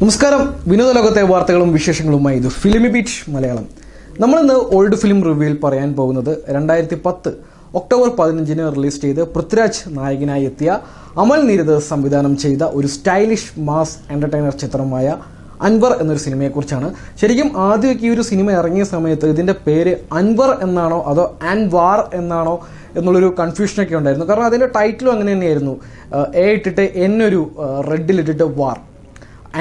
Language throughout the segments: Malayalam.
നമസ്കാരം. വിനോദ ലോകത്തെ വാർത്തകളും വിശേഷങ്ങളുമായി ഇത് ഫിലിമി ബീച്ച് മലയാളം. നമ്മളിന്ന് ഓൾഡ് ഫിലിം റിവ്യൂവിൽ പറയാൻ പോകുന്നത് രണ്ടായിരത്തി പത്ത് ഒക്ടോബർ പതിനഞ്ചിന് റിലീസ് ചെയ്ത് പൃഥ്വിരാജ് നായകനായി എത്തിയ അമൽ നീരദ് സംവിധാനം ചെയ്ത ഒരു സ്റ്റൈലിഷ് മാസ് എന്റർടൈനർ ചിത്രമായ അൻവർ എന്നൊരു സിനിമയെക്കുറിച്ചാണ്. ശരിക്കും ആദ്യമൊക്കെ ഈ ഒരു സിനിമ ഇറങ്ങിയ സമയത്ത് ഇതിന്റെ പേര് അൻവർ എന്നാണോ അതോ ആൻവാർ എന്നാണോ എന്നുള്ളൊരു കൺഫ്യൂഷനൊക്കെ ഉണ്ടായിരുന്നു. കാരണം അതിന്റെ ടൈറ്റിലും അങ്ങനെ തന്നെയായിരുന്നു. എ ഇട്ടിട്ട് എന്നൊരു റെഡിലിട്ടിട്ട് വാർ.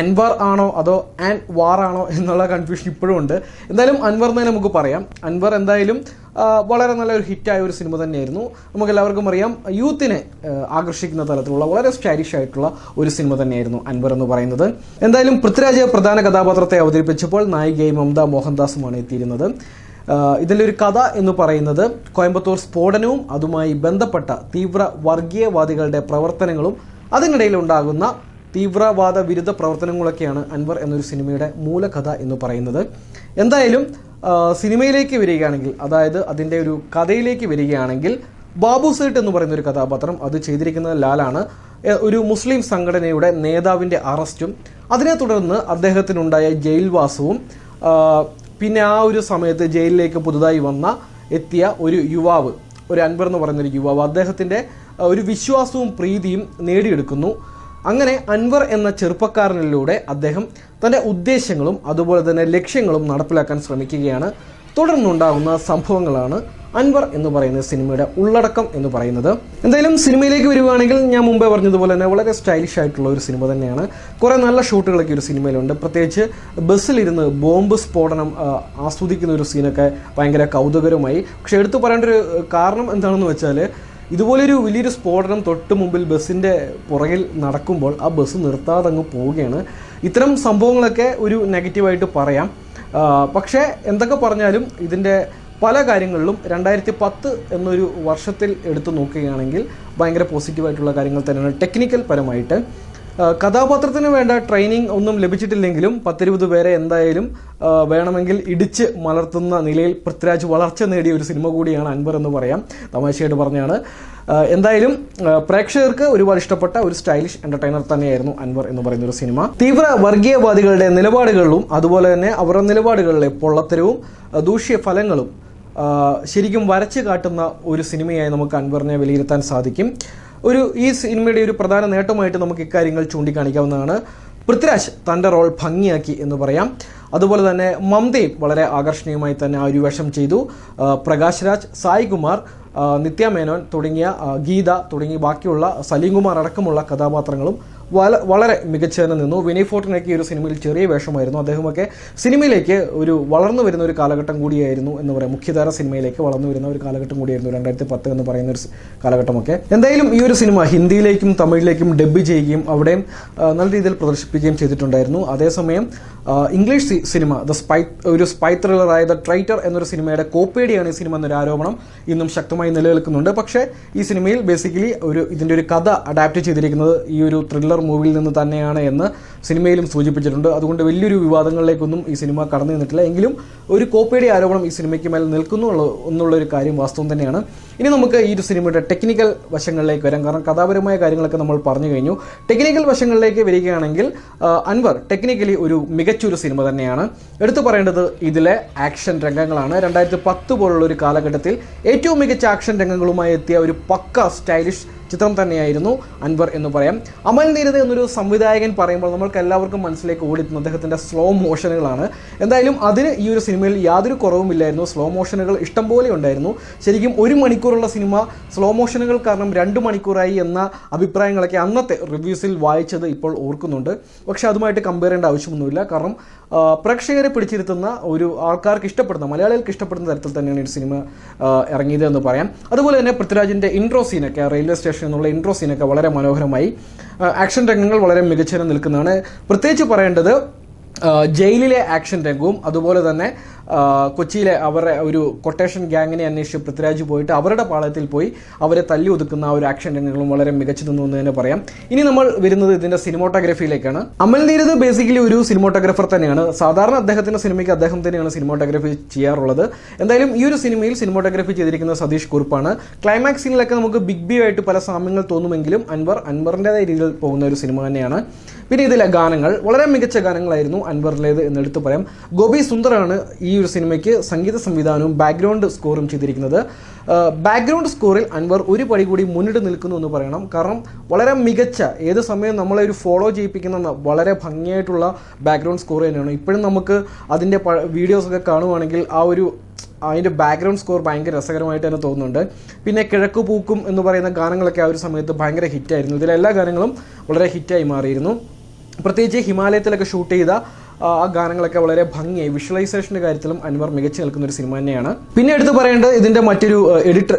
അൻവർ ആണോ അതോ ആൻ വാർ ആണോ എന്നുള്ള കൺഫ്യൂഷൻ ഇപ്പോഴും ഉണ്ട്. എന്തായാലും അൻവർ തന്നെ നമുക്ക് പറയാം. അൻവർ എന്തായാലും വളരെ നല്ലൊരു ഹിറ്റായ ഒരു സിനിമ തന്നെയായിരുന്നു. നമുക്ക് എല്ലാവർക്കും അറിയാം യൂത്തിനെ ആകർഷിക്കുന്ന തരത്തിലുള്ള വളരെ സ്റ്റൈലിഷ് ആയിട്ടുള്ള ഒരു സിനിമ തന്നെയായിരുന്നു അൻവർ എന്ന് പറയുന്നത്. എന്തായാലും പൃഥ്വിരാജ് പ്രധാന കഥാപാത്രത്തെ അവതരിപ്പിച്ചപ്പോൾ നായികയായി മമത മോഹൻദാസുമാണ് എത്തിയിരുന്നത്. ഇതിലൊരു കഥ എന്ന് പറയുന്നത് കോയമ്പത്തൂർ സ്ഫോടനവും അതുമായി ബന്ധപ്പെട്ട തീവ്ര വർഗീയവാദികളുടെ പ്രവർത്തനങ്ങളും അതിനിടയിൽ ഉണ്ടാകുന്ന തീവ്രവാദ വിരുദ്ധ പ്രവർത്തനങ്ങളൊക്കെയാണ് അൻവർ എന്നൊരു സിനിമയുടെ മൂലകഥ എന്ന് പറയുന്നത്. എന്തായാലും സിനിമയിലേക്ക് വരികയാണെങ്കിൽ അതായത് അതിന്റെ ഒരു കഥയിലേക്ക് വരികയാണെങ്കിൽ ബാബു സേട്ട് എന്ന് പറയുന്ന ഒരു കഥാപാത്രം അത് ചെയ്തിരിക്കുന്നത് ലാലാണ്. ഒരു മുസ്ലിം സംഘടനയുടെ നേതാവിന്റെ അറസ്റ്റും അതിനെ തുടർന്ന് അദ്ദേഹത്തിനുണ്ടായ ജയിൽവാസവും പിന്നെ ആ ഒരു സമയത്ത് ജയിലിലേക്ക് പുതുതായി വന്ന എത്തിയ ഒരു യുവാവ് ഒരു അൻവർ എന്ന് പറയുന്ന ഒരു യുവാവ് അദ്ദേഹത്തിന്റെ ഒരു വിശ്വാസവും പ്രീതിയും നേടിയെടുക്കുന്നു. അങ്ങനെ അൻവർ എന്ന ചെറുപ്പക്കാരനിലൂടെ അദ്ദേഹം തന്റെ ഉദ്ദേശങ്ങളും അതുപോലെ തന്നെ ലക്ഷ്യങ്ങളും നടപ്പിലാക്കാൻ ശ്രമിക്കുകയാണ്. തുടർന്നുണ്ടാകുന്ന സംഭവങ്ങളാണ് അൻവർ എന്ന് പറയുന്ന സിനിമയുടെ ഉള്ളടക്കം എന്ന് പറയുന്നത്. എന്തായാലും സിനിമയിലേക്ക് വരികയാണെങ്കിൽ ഞാൻ മുമ്പേ പറഞ്ഞതുപോലെ തന്നെ വളരെ സ്റ്റൈലിഷ് ആയിട്ടുള്ള ഒരു സിനിമ തന്നെയാണ്. കുറേ നല്ല ഷൂട്ടുകളൊക്കെ ഒരു സിനിമയിലുണ്ട്. പ്രത്യേകിച്ച് ബസ്സിലിരുന്ന് ബോംബ് സ്ഫോടനം ആസ്വദിക്കുന്ന ഒരു സീനൊക്കെ ഭയങ്കര കൗതുകരമായി. പക്ഷെ എടുത്തു പറയേണ്ട ഒരു കാരണം എന്താണെന്ന് വെച്ചാൽ ഇതുപോലൊരു വലിയൊരു സ്ഫോടനം തൊട്ട് മുമ്പിൽ ബസ്സിന്റെ പുറകിൽ നടക്കുമ്പോൾ ആ ബസ് നിർത്താതെ അങ്ങ് പോവുകയാണ്. ഇത്തരം സംഭവങ്ങളൊക്കെ ഒരു നെഗറ്റീവായിട്ട് പറയാം. പക്ഷേ എന്തൊക്കെ പറഞ്ഞാലും ഇതിന്റെ പല കാര്യങ്ങളിലും രണ്ടായിരത്തി പത്ത് എന്നൊരു വർഷത്തിൽ എടുത്തു നോക്കുകയാണെങ്കിൽ ഭയങ്കര പോസിറ്റീവായിട്ടുള്ള കാര്യങ്ങൾ തന്നെയാണ്. ടെക്നിക്കൽ പരമായിട്ട് കഥാപാത്രത്തിന് വേണ്ട ട്രെയിനിങ് ഒന്നും ലഭിച്ചിട്ടില്ലെങ്കിലും പത്തിരുപത് പേരെ എന്തായാലും വേണമെങ്കിൽ ഇടിച്ച് മലർത്തുന്ന നിലയിൽ പൃഥ്വിരാജ് വളർച്ച നേടിയ ഒരു സിനിമ കൂടിയാണ് അൻവർ എന്ന് പറയാം. തമാശയായിട്ട് പറഞ്ഞാണ്. എന്തായാലും പ്രേക്ഷകർക്ക് ഒരുപാട് ഇഷ്ടപ്പെട്ട ഒരു സ്റ്റൈലിഷ് എന്റർടൈനർ തന്നെയായിരുന്നു അൻവർ എന്ന് പറയുന്ന ഒരു സിനിമ. തീവ്ര വർഗീയവാദികളുടെ നിലപാടുകളിലും അതുപോലെ തന്നെ അവരുടെ നിലപാടുകളിലെ പൊള്ളത്തരവും ദൂഷ്യ ഫലങ്ങളും ശരിക്കും വരച്ചു കാട്ടുന്ന ഒരു സിനിമയായി നമുക്ക് അൻവറിനെ വിലയിരുത്താൻ സാധിക്കും. ഒരു ഈ സിനിമയുടെ ഒരു പ്രധാന നേട്ടമായിട്ട് നമുക്ക് ഇക്കാര്യങ്ങൾ ചൂണ്ടിക്കാണിക്കാവുന്നതാണ്. പൃഥ്വിരാജ് തന്റെ റോൾ ഭംഗിയാക്കി എന്ന് പറയാം. അതുപോലെ തന്നെ മമതയും വളരെ ആകർഷണീയമായി തന്നെ ആ ഒരു വേഷം ചെയ്തു. പ്രകാശ് രാജ് സായികുമാർ നിത്യ മേനോൻ തുടങ്ങിയ ഗീത തുടങ്ങി ബാക്കിയുള്ള സലീം കുമാർ അടക്കമുള്ള കഥാപാത്രങ്ങളും വളരെ മികച്ചു തന്നെ നിന്നു. വിനയ് ഫോർട്ടിനൊക്കെ ഒരു സിനിമയിൽ ചെറിയ വേഷമായിരുന്നു. അദ്ദേഹമൊക്കെ സിനിമയിലേക്ക് ഒരു വളർന്നു വരുന്ന ഒരു കാലഘട്ടം കൂടിയായിരുന്നു എന്ന് പറയാം. മുഖ്യധാര സിനിമയിലേക്ക് വളർന്നു വരുന്ന ഒരു കാലഘട്ടം കൂടിയായിരുന്നു. രണ്ടായിരത്തി പത്ത് എന്ന് പറയുന്ന ഒരു കാലഘട്ടമൊക്കെ. എന്തായാലും ഈ ഒരു സിനിമ ഹിന്ദിയിലേക്കും തമിഴിലേക്കും ഡബ് ചെയ്യുകയും അവിടെയും നല്ല രീതിയിൽ പ്രദർശിപ്പിക്കുകയും ചെയ്തിട്ടുണ്ടായിരുന്നു. അതേസമയം ഇംഗ്ലീഷ് സിനിമ ദ സ്പൈ ഒരു സ്പൈ ത്രില്ലറായ ദ ട്രൈറ്റർ എന്നൊരു സിനിമയുടെ കോപ്പേഡിയാണ് ഈ സിനിമ എന്നൊരു ആരോപണം ഇന്നും ശക്തമായി നിലനിൽക്കുന്നുണ്ട്. പക്ഷേ ഈ സിനിമയിൽ ബേസിക്കലി ഒരു ഇതിന്റെ ഒരു കഥ അഡാപ്റ്റ് ചെയ്തിരിക്കുന്നത് ഈ ഒരു ത്രില്ലർ മൂവിയിൽ നിന്ന് തന്നെയാണ് എന്ന് സിനിമയിലും സൂചിപ്പിച്ചിട്ടുണ്ട്. അതുകൊണ്ട് വലിയൊരു വിവാദങ്ങളിലേക്കൊന്നും ഈ സിനിമ കടന്നു നിന്നിട്ടില്ല. എങ്കിലും ഒരു കോപ്പിയുടെ ആരോപണം ഈ സിനിമയ്ക്ക് മേൽ നിൽക്കുന്നു എന്നുള്ള ഒരു കാര്യം വാസ്തവം തന്നെയാണ്. ഇനി നമുക്ക് ഈ ഒരു സിനിമയുടെ ടെക്നിക്കൽ വശങ്ങളിലേക്ക് വരാം. കാരണം കഥാപരമായ കാര്യങ്ങളൊക്കെ നമ്മൾ പറഞ്ഞു കഴിഞ്ഞു. ടെക്നിക്കൽ വശങ്ങളിലേക്ക് വരികയാണെങ്കിൽ അൻവർ ടെക്നിക്കലി ഒരു മികച്ചൊരു സിനിമ തന്നെയാണ്. എടുത്തു പറയേണ്ടത് ഇതിലെ ആക്ഷൻ രംഗങ്ങളാണ്. രണ്ടായിരത്തി പത്ത് പോലുള്ള ഒരു കാലഘട്ടത്തിൽ ഏറ്റവും മികച്ച ആക്ഷൻ രംഗങ്ങളുമായി എത്തിയ ഒരു പക്ക സ്റ്റൈലിഷ് ചിത്രം തന്നെയായിരുന്നു അൻവർ എന്ന് പറയാം. അമൽ നീരത് എന്നൊരു സംവിധായകൻ പറയുമ്പോൾ നമ്മൾക്ക് എല്ലാവർക്കും മനസ്സിലേക്ക് ഓടിത്തുന്ന അദ്ദേഹത്തിന്റെ സ്ലോ മോഷനുകളാണ് എന്തായാലും അതിന് ഈ ഒരു സിനിമയിൽ യാതൊരു കുറവുമില്ലായിരുന്നു സ്ലോ മോഷനുകൾ ഇഷ്ടം പോലെ ഉണ്ടായിരുന്നു. ശരിക്കും ഒരു മണിക്കൂറുള്ള സിനിമ സ്ലോ മോഷനുകൾ കാരണം രണ്ട് മണിക്കൂറായി എന്ന അഭിപ്രായങ്ങളൊക്കെ അന്നത്തെ റിവ്യൂസിൽ വായിച്ചത് ഇപ്പോൾ ഓർക്കുന്നുണ്ട്. പക്ഷേ അതുമായിട്ട് കമ്പയർ ചെയ്യേണ്ട ആവശ്യമൊന്നുമില്ല. കാരണം പ്രേക്ഷകരെ പിടിച്ചിരുത്തുന്ന ഒരു ആൾക്കാർക്ക് ഇഷ്ടപ്പെടുന്ന മലയാളികൾക്ക് ഇഷ്ടപ്പെടുന്ന തരത്തിൽ തന്നെയാണ് ഈ സിനിമ ഇറങ്ങിയത് എന്ന് പറയാം. അതുപോലെ തന്നെ പൃഥ്വിരാജിന്റെ ഇൻട്രോ സീനൊക്കെ റെയിൽവേ സ്റ്റേഷനിൽ നിന്നുള്ള ഇൻട്രോ സീനൊക്കെ വളരെ മനോഹരമായി ആക്ഷൻ രംഗങ്ങൾ വളരെ മികച്ചതിന് നിൽക്കുന്നതാണ്. പ്രത്യേകിച്ച് പറയേണ്ടത് ജയിലിലെ ആക്ഷൻ രംഗവും അതുപോലെ തന്നെ കൊച്ചിയിലെ അവരുടെ ഒരു കൊട്ടേഷൻ ഗ്യാങ്ങിനെ അന്വേഷിച്ച് പൃഥ്വിരാജ് പോയിട്ട് അവരുടെ പാളയത്തിൽ പോയി അവരെ തല്ലി ഒതുക്കുന്ന ആ ഒരു ആക്ഷൻ രംഗങ്ങളും വളരെ മികച്ചു നിന്നു എന്ന് തന്നെ പറയാം. ഇനി നമ്മൾ വരുന്നത് ഇതിന്റെ സിനിമോട്ടോഗ്രഫിയിലേക്കാണ്. അമൽ നീരത് ബേസിക്കലി ഒരു സിനിമോട്ടോഗ്രാഫർ തന്നെയാണ്. സാധാരണ അദ്ദേഹത്തിന്റെ സിനിമയ്ക്ക് അദ്ദേഹം തന്നെയാണ് സിനിമോട്ടോഗ്രഫി ചെയ്യാറുള്ളത്. എന്തായാലും ഈ ഒരു സിനിമയിൽ സിനിമോട്ടോഗ്രഫി ചെയ്തിരിക്കുന്ന സതീഷ് കുറുപ്പാണ്. ക്ലൈമാക്സ് സീനിലൊക്കെ നമുക്ക് ബിഗ് ബി ആയിട്ട് പല സാമ്യങ്ങൾ തോന്നുമെങ്കിലും അൻവർ അൻവറിന്റെതായ രീതിയിൽ പോകുന്ന ഒരു സിനിമ തന്നെയാണ്. പിന്നെ ഇതിലെ ഗാനങ്ങൾ വളരെ മികച്ച ഗാനങ്ങളായിരുന്നു അൻവറിലേത് എന്ന് എടുത്തു പറയാം. ഗോപി സുന്ദറാണ് ഈ ഒരു സിനിമയ്ക്ക് സംഗീത സംവിധാനവും ബാക്ക്ഗ്രൗണ്ട് സ്കോറും ചെയ്തിരിക്കുന്നത്. ബാക്ക്ഗ്രൗണ്ട് സ്കോറിൽ അൻവർ ഒരു പടി കൂടി മുന്നിട്ട് നിൽക്കുന്നു എന്ന് പറയണം. കാരണം വളരെ മികച്ച ഏത് സമയം നമ്മളെ ഒരു ഫോളോ ചെയ്യിപ്പിക്കുന്ന വളരെ ഭംഗിയായിട്ടുള്ള ബാക്ക്ഗ്രൗണ്ട് സ്കോർ തന്നെയാണ്. ഇപ്പോഴും നമുക്ക് അതിന്റെ വീഡിയോസൊക്കെ കാണുവാണെങ്കിൽ ആ ഒരു അതിന്റെ ബാക്ക്ഗ്രൗണ്ട് സ്കോർ ഭയങ്കര രസകരമായിട്ട് തന്നെ തോന്നുന്നുണ്ട്. പിന്നെ കിഴക്കു പൂക്കും എന്ന് പറയുന്ന ഗാനങ്ങളൊക്കെ ആ ഒരു സമയത്ത് ഭയങ്കര ഹിറ്റായിരുന്നു ഇതിലെല്ലാ ഗാനങ്ങളും വളരെ ഹിറ്റായി മാറിയിരുന്നു. പ്രത്യേകിച്ച് ഹിമാലയത്തിലൊക്കെ ഷൂട്ട് ചെയ്ത ആ ഗാനങ്ങളൊക്കെ വളരെ ഭംഗിയായി. വിഷ്വലൈസേഷന്റെ കാര്യത്തിലും അൻവർ മികച്ചു നിൽക്കുന്ന ഒരു സിനിമ തന്നെയാണ്. പിന്നെ എടുത്തു പറയേണ്ടത് ഇതിന്റെ മറ്റൊരു എഡിറ്റർ.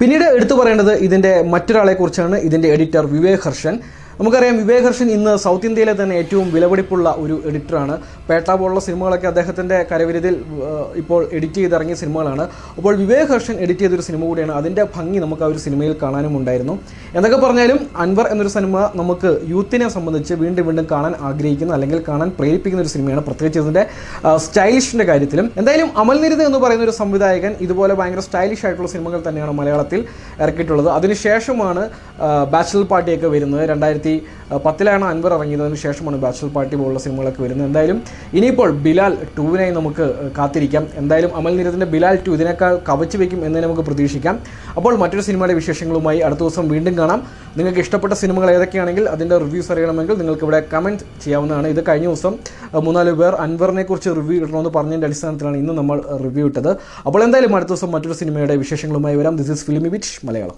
പിന്നീട് എടുത്തു പറയേണ്ടത് ഇതിന്റെ മറ്റൊരാളെ കുറിച്ചാണ് ഇതിന്റെ എഡിറ്റർ വിവേക് ഹർഷൻ. നമുക്കറിയാം വിവേക് ഹർഷൻ ഇന്ന് സൗത്ത് ഇന്ത്യയിലെ തന്നെ ഏറ്റവും വിലപിടിപ്പുള്ള ഒരു എഡിറ്ററാണ്. പേട്ട പോലുള്ള സിനിമകളൊക്കെ അദ്ദേഹത്തിന്റെ കരവിരുതിൽ ഇപ്പോൾ എഡിറ്റ് ചെയ്തിറങ്ങിയ സിനിമകളാണ്. അപ്പോൾ വിവേക് ഹർഷൻ എഡിറ്റ് ചെയ്തൊരു സിനിമ കൂടിയാണ്. അതിന്റെ ഭംഗി നമുക്ക് ആ ഒരു സിനിമയിൽ കാണാനും ഉണ്ടായിരുന്നു. എന്തൊക്കെ പറഞ്ഞാലും അൻവർ എന്നൊരു സിനിമ നമുക്ക് യൂത്തിനെ സംബന്ധിച്ച് വീണ്ടും വീണ്ടും കാണാൻ ആഗ്രഹിക്കുന്ന അല്ലെങ്കിൽ കാണാൻ പ്രേരിപ്പിക്കുന്ന ഒരു സിനിമയാണ് പ്രത്യേകിച്ച് ഇതിന്റെ സ്റ്റൈലിഷിന്റെ കാര്യത്തിലും. എന്തായാലും അമൽ നിരുത് എന്ന് പറയുന്ന ഒരു സംവിധായകൻ ഇതുപോലെ ഭയങ്കര സ്റ്റൈലിഷ് ആയിട്ടുള്ള സിനിമകൾ തന്നെയാണ് മലയാളത്തിൽ ഇറക്കിയിട്ടുള്ളത്. അതിനുശേഷമാണ് ബാച്ചലർ പാർട്ടിയൊക്കെ വരുന്നത്. രണ്ടായിരത്തി പത്തിലാണ് അൻവർ ഇറങ്ങിയതിന് ശേഷമാണ് ബാച്ചലർ പാർട്ടി പോലുള്ള സിനിമകളൊക്കെ വരുന്നത്. എന്തായാലും ഇനിയിപ്പോൾ ബിലാൽ ടൂവിനായി നമുക്ക് കാത്തിരിക്കാം. എന്തായാലും അമൽ നിരത്തിന്റെ ബിലാൽ ടു ഇതിനേക്കാൾ കവച്ച് വയ്ക്കും എന്ന് നമുക്ക് പ്രതീക്ഷിക്കാം. അപ്പോൾ മറ്റൊരു സിനിമയുടെ വിശേഷങ്ങളുമായി അടുത്ത ദിവസം വീണ്ടും കാണാം. നിങ്ങൾക്ക് ഇഷ്ടപ്പെട്ട സിനിമകൾ ഏതൊക്കെയാണെങ്കിൽ അതിന്റെ റിവ്യൂസ് അറിയണമെങ്കിൽ നിങ്ങൾക്ക് ഇവിടെ കമന്റ് ചെയ്യാവുന്നതാണ്. ഇത് കഴിഞ്ഞ ദിവസം മൂന്നാൽ പേർ അൻവറിനെ കുറിച്ച് റിവ്യൂ ഇടണമെന്ന് പറഞ്ഞതിന്റെ അടിസ്ഥാനത്തിലാണ് ഇന്ന് നമ്മൾ റിവ്യൂ ഇട്ടത്. അപ്പോൾ എന്തായാലും അടുത്ത ദിവസം മറ്റൊരു സിനിമയുടെ വിശേഷങ്ങളുമായി വരാം. This is filmy which Malayalam